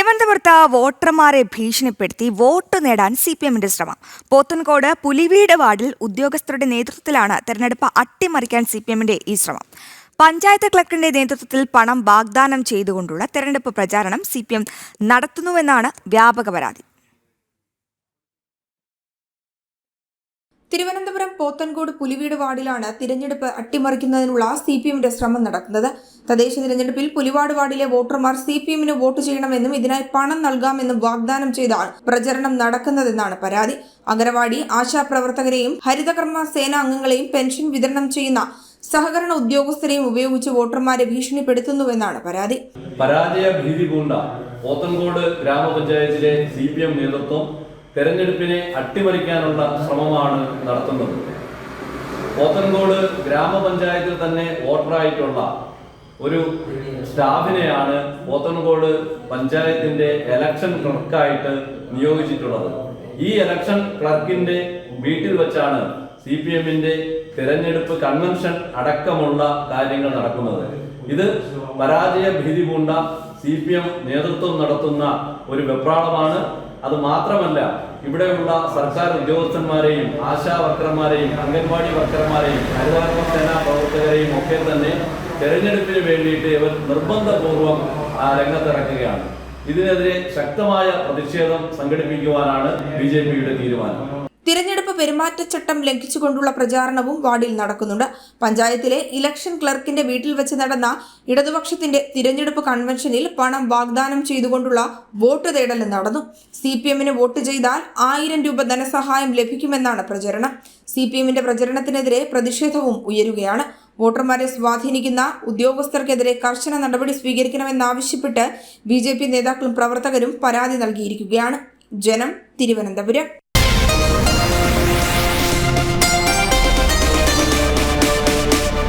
തിരുവനന്തപുരത്ത് വോട്ടർമാരെ ഭീഷണിപ്പെടുത്തി വോട്ട് നേടാൻ സി പി എമ്മിന്റെ ശ്രമം. പോത്തൻകോട് പുലിവീട് വാർഡിൽ ഉദ്യോഗസ്ഥരുടെ നേതൃത്വത്തിലാണ് തെരഞ്ഞെടുപ്പ് അട്ടിമറിക്കാൻ സി പി എമ്മിന്റെ ഈ ശ്രമം. പഞ്ചായത്ത് ക്ലർക്കിന്റെ നേതൃത്വത്തിൽ പണം വാഗ്ദാനം ചെയ്തുകൊണ്ടുള്ള തെരഞ്ഞെടുപ്പ് പ്രചാരണം സി പി എം നടത്തുന്നുവെന്നാണ് വ്യാപക പരാതി. തിരുവനന്തപുരം പോത്തൻകോട് പുലിവീട് വാർഡിലാണ് തിരഞ്ഞെടുപ്പ് അട്ടിമറിക്കുന്നതിനുള്ള സി പി എമ്മിന്റെ ശ്രമം നടക്കുന്നത്. തദ്ദേശ തിരഞ്ഞെടുപ്പിൽ പുലിവാട് വാർഡിലെ വോട്ടർമാർ സി പി എമ്മിന് വോട്ട് ചെയ്യണമെന്നും ഇതിനായി പണം നൽകാമെന്നും വാഗ്ദാനം ചെയ്താണ് പ്രചരണം നടക്കുന്നതെന്നാണ് പരാതി. അംഗനവാടി ആശാപ്രവർത്തകരെയും ഹരിതകർമ്മ സേനാ അംഗങ്ങളെയും പെൻഷൻ വിതരണം ചെയ്യുന്ന സഹകരണ ഉദ്യോഗസ്ഥരെയും ഉപയോഗിച്ച് വോട്ടർമാരെ ഭീഷണിപ്പെടുത്തുന്നുവെന്നാണ് പരാതി. പരാജയ ഭീതി പൂണ്ട പോത്തൻകോട് ഗ്രാമപഞ്ചായത്തിലെ സി പി എം നേതൃത്വം തെരഞ്ഞെടുപ്പിനെ അട്ടിമറിക്കാനുള്ള ശ്രമമാണ് നടത്തുന്നത്. പോത്തൻകോട് ഗ്രാമപഞ്ചായത്തിൽ തന്നെ വോട്ടറായിട്ടുള്ള ഒരു സ്റ്റാഫിനെയാണ് പോത്തൻകോട് പഞ്ചായത്തിന്റെ എലക്ഷൻ ക്ലർക്കായിട്ട് നിയോഗിച്ചിട്ടുള്ളത്. ഈ എലക്ഷൻ ക്ലർക്കിന്റെ വീട്ടിൽ വെച്ചാണ് സി പി എമ്മിന്റെ തെരഞ്ഞെടുപ്പ് കൺവെൻഷൻ അടക്കമുള്ള കാര്യങ്ങൾ നടക്കുന്നത്. ഇത് പരാജയ ഭീതി പൂണ്ട സി പി എം നേതൃത്വം നടത്തുന്ന ഒരു വെപ്രാളമാണ്. അത് മാത്രമല്ല ഇവിടെയുള്ള സർക്കാർ ഉദ്യോഗസ്ഥന്മാരെയും ആശാ വർക്കർമാരെയും അംഗൻവാടി വർക്കർമാരെയും ഹരിതകർമ്മ സേനാ പ്രവർത്തകരെയും ഒക്കെ തന്നെ തെരഞ്ഞെടുപ്പിന് വേണ്ടിയിട്ട് ഇവർ നിർബന്ധപൂർവം രംഗത്തിറക്കുകയാണ്. ഇതിനെതിരെ ശക്തമായ പ്രതിഷേധം സംഘടിപ്പിക്കുവാനാണ് ബി ജെ പിയുടെ തീരുമാനം. പെരുമാറ്റച്ചട്ടം ലംഘിച്ചുകൊണ്ടുള്ള പ്രചാരണവും വാർഡിൽ നടക്കുന്നുണ്ട്. പഞ്ചായത്തിലെ ഇലക്ഷൻ ക്ലർക്കിന്റെ വീട്ടിൽ വെച്ച് നടന്ന ഇടതുപക്ഷത്തിന്റെ തിരഞ്ഞെടുപ്പ് കൺവെൻഷനിൽ പണം വാഗ്ദാനം ചെയ്തുകൊണ്ടുള്ള വോട്ട് തേടൽ നടന്നു. സി പി എമ്മിന് വോട്ട് ചെയ്താൽ ആയിരം രൂപ ധനസഹായം ലഭിക്കുമെന്നാണ് പ്രചരണം. സി പി എമ്മിന്റെ പ്രചരണത്തിനെതിരെ പ്രതിഷേധവും ഉയരുകയാണ്. വോട്ടർമാരെ സ്വാധീനിക്കുന്ന ഉദ്യോഗസ്ഥർക്കെതിരെ കർശന നടപടി സ്വീകരിക്കണമെന്നാവശ്യപ്പെട്ട് ബി ജെ പി നേതാക്കളും പ്രവർത്തകരും പരാതി നൽകിയിരിക്കുകയാണ്. ജനം തിരുവനന്തപുരം.